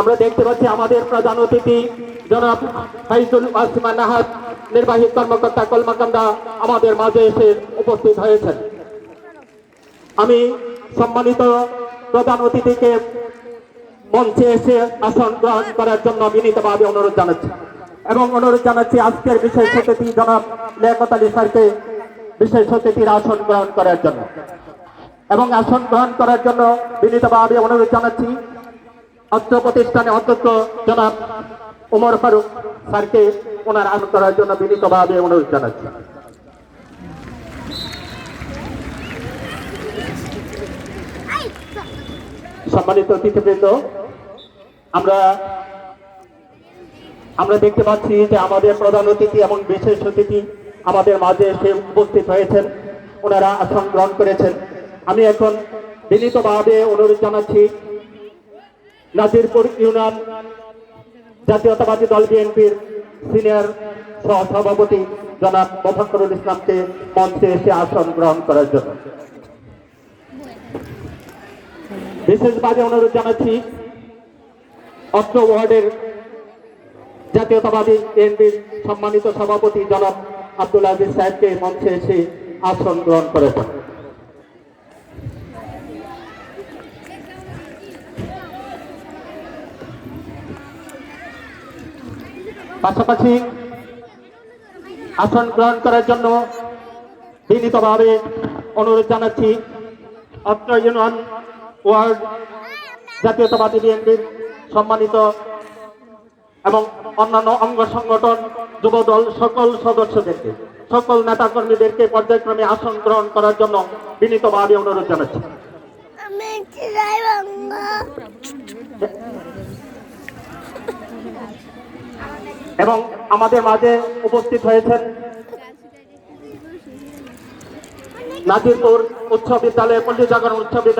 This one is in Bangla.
আমরা দেখতে পাচ্ছি আমাদের প্রধান অতিথি, জনাব ফাইজুল আসমান নাহাদ নির্বাহী কর্মকর্তা কলমাকান্দা আমাদের মাঝে এসে উপস্থিত হয়েছেন। আমি সম্মানিত প্রধান অতিথিকে মঞ্চে এসে আসন গ্রহণ করার জন্য বিনীতভাবে অনুরোধ জানাচ্ছি। এবং অনুরোধ জানাচ্ছি আজকের বিশেষ অতিথি জনাব লেখত আলী স্যারকে বিশেষ অতিথির আসন গ্রহণ করার জন্য। এবং আসন গ্রহণ করার জন্য বিনীতভাবে অনুরোধ জানাচ্ছি অত্র প্রতিষ্ঠানে অধ্যক্ষ জনাব উমর ফারুক স্যারকে ওনার আসন করার জন্য বিনীতভাবে অনুরোধ জানাচ্ছি। সম্মানিত অতিথিবৃন্দ, আমরা আমরা দেখতে পাচ্ছি যে আমাদের প্রধান অতিথি এবং বিশেষ অতিথি আমাদের মাঝে এসে উপস্থিত হয়েছেন, ওনারা আসন গ্রহণ করেছেন। আমি এখন বিনীতভাবে অনুরোধ জানাচ্ছি নাজিরপুর ইউনিয়ন জাতীয়তাবাদী দল বিএনপির সিনিয়র সহ সভাপতি জনাব মোফাক্করুল ইসলামকে মঞ্চে এসে আসন গ্রহণ করার জন্য। বিশেষভাবে অনুরোধ জানাচ্ছি, অত্র ওয়ার্ডের জাতীয়তাবাদী বিএনপির সম্মানিত সভাপতি জনাব আব্দুল আজিজ সাহেবকে মঞ্চে এসে আসন গ্রহণ করেছেন পাশাপাশি আসন গ্রহণ করার জন্য বিনীতভাবে অনুরোধ জানাচ্ছি অত্র ইউনিয়ন ওয়ার্ড জাতীয়তাবাদী বিএনপির সম্মানিত এবং অন্যান্য অঙ্গ সংগঠন, যুবদল, সকল সদস্যদেরকে, সকল নেতাকর্মীদেরকে পর্যায়ক্রমে আসন গ্রহণ করার জন্য বিনীতভাবে অনুরোধ জানাচ্ছি। এবং আমাদের মাঝে উপস্থিত হয়েছেন নাজিরপুর উচ্চ বিদ্যালয় পল্লী জাগরণ উচ্চ বিদ্যালয়